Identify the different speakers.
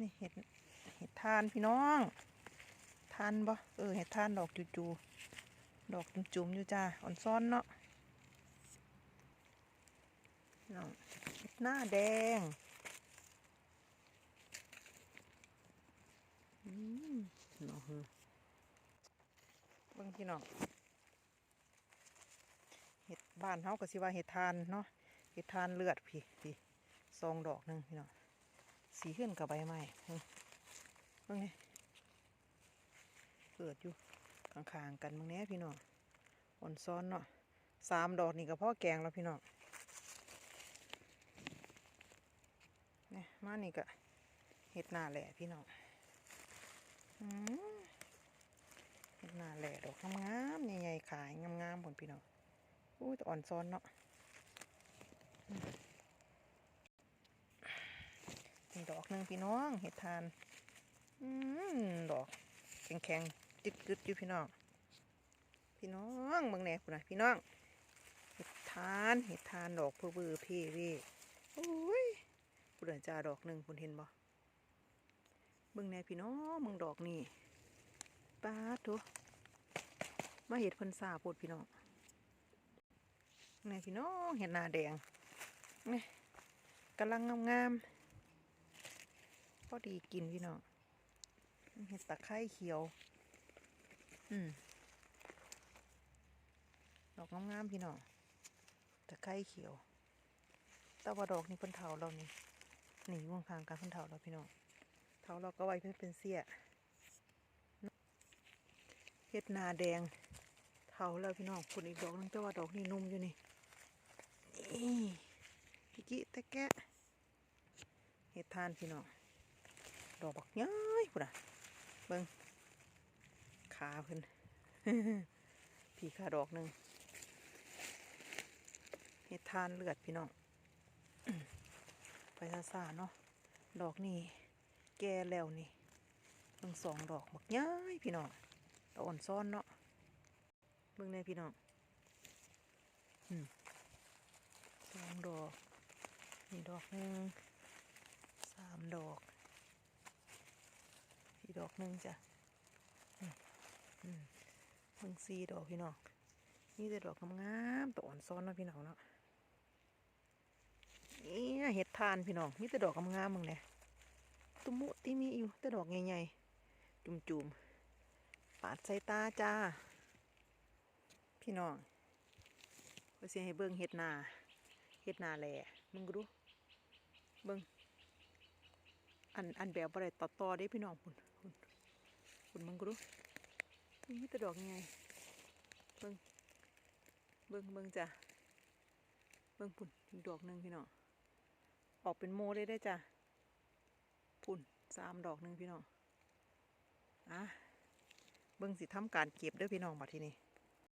Speaker 1: นี่เห็ดเห็ดทานพี่น้องทานบ่เออเห็ดทานดอกจูๆดอกจุ่มๆอยู่จ้าอ่อนซ้อนเนาะน้องเห็ดหน้าแดงอืมนาะเฮ้อเบิ่งพี่น้องเห็ดบ้านเฮาก็สิว่าเห็ดทานเนาะเห็ดทานเลือดพี่พี่ซองดอกหนึงพี่น้อง สีขึ้นกับใบไม้เบิ่งเบิ่งนี่เกิดอยู่ข้างๆกันมึงแหน่พี่น้องอ่อนซ้อนเนาะสามดอกนี่กับพ่อแกงแล้วพี่น้องนี่มานี่ก็เห็ดหน้าแหล่พี่น้องเห็ดหน้าแหล่ดอกงามๆใหญ่ๆขายงามๆผลพี่น้องอู้แต่อ่อนซ้อนเนาะ นี่ดอก หนึ่งพี่น้องเห็ดทาน อืมดอกแข็งแข็งๆจิดกึดอยู่พี่น้อง พี่น้องบางแหน่คุณนะพี่น้อง เห็ดทานเห็ดทานดอกเพื่อเบือพี่พี่โอ้ยคุณเดินจ่าดอกหนึ่งคุณเห็นบ่บิ่งแหน่พี่น้องมึงดอกนี่ป้าทุมาเห็ดพิ่นซาโพดพี่น้องแหน่พี่น้องเห็ดหน้าแดงนี่กำลังงามๆ พอดีกินพี่น้องเห็ดตะไคร้เขียว อืมดอกงามๆพี่น้องตะไคร้เขียวต่ว่าดอกนี้เพิ่นเถาเรานี่หนีวงทางการเพิ่นเถาเราพี่น้องเถาเราก็ไว้เพื่อเป็นเสี้ยเห็ดนาแดงเถาแล้วพี่น้องคนอีกดอกนึงต่ว่าดอกนี้นุ่มอยู่นี่นี่พี่กิตะแกะเห็ดทานพี่น้อง ดอกบักย้อยพุ่นอะเบิ่งขาเพิ่นผีขาดอกหนึ่งเห็ดทานเลือดพี่น้อง ไปซาซาเนาะ ดอกนี่แก่แล้วนี่เบิ่งสองดอกบักย้อยพี่น้องตะอ่อนซ้อนเนาะ เบิ่งในพี่น้องอืมสองดอก นี่ดอกหนึ่งสามดอก ดอกหนึ่งจ้ะเพิ่งสีดอกพี่น้องนี่แต่ดอกงามๆตัวอ่อนซ้อนนะพี่น้องเนาะนี่เห็ดทานพี่น้องนี่แต่ดอกงามๆมึงเนี่ยตุมุติมีอยู่แต่ดอกใหญ่ๆจุ่มๆปาดใส่ตาจ้า พี่น้องก็เสียให้เบิ่งเห็ดนาเห็ดนาแหล่มึงดูเบิ่งอันอันแบบอะไรต่อต่อๆได้พี่น้องคุณ คุณคุณมังกรูนี่ตะดอกไงเบิ้งเบิ้งเบิ้งจ้ะเบิ้งปุ่นอีกดอกหนึ่งพี่น้องออกเป็นโมเลยได้จ้ะปุ่นสามดอกหนึ่งพี่น้องอะเบิ้งสิทำการเก็บด้วยพี่น้องบัดทีนี้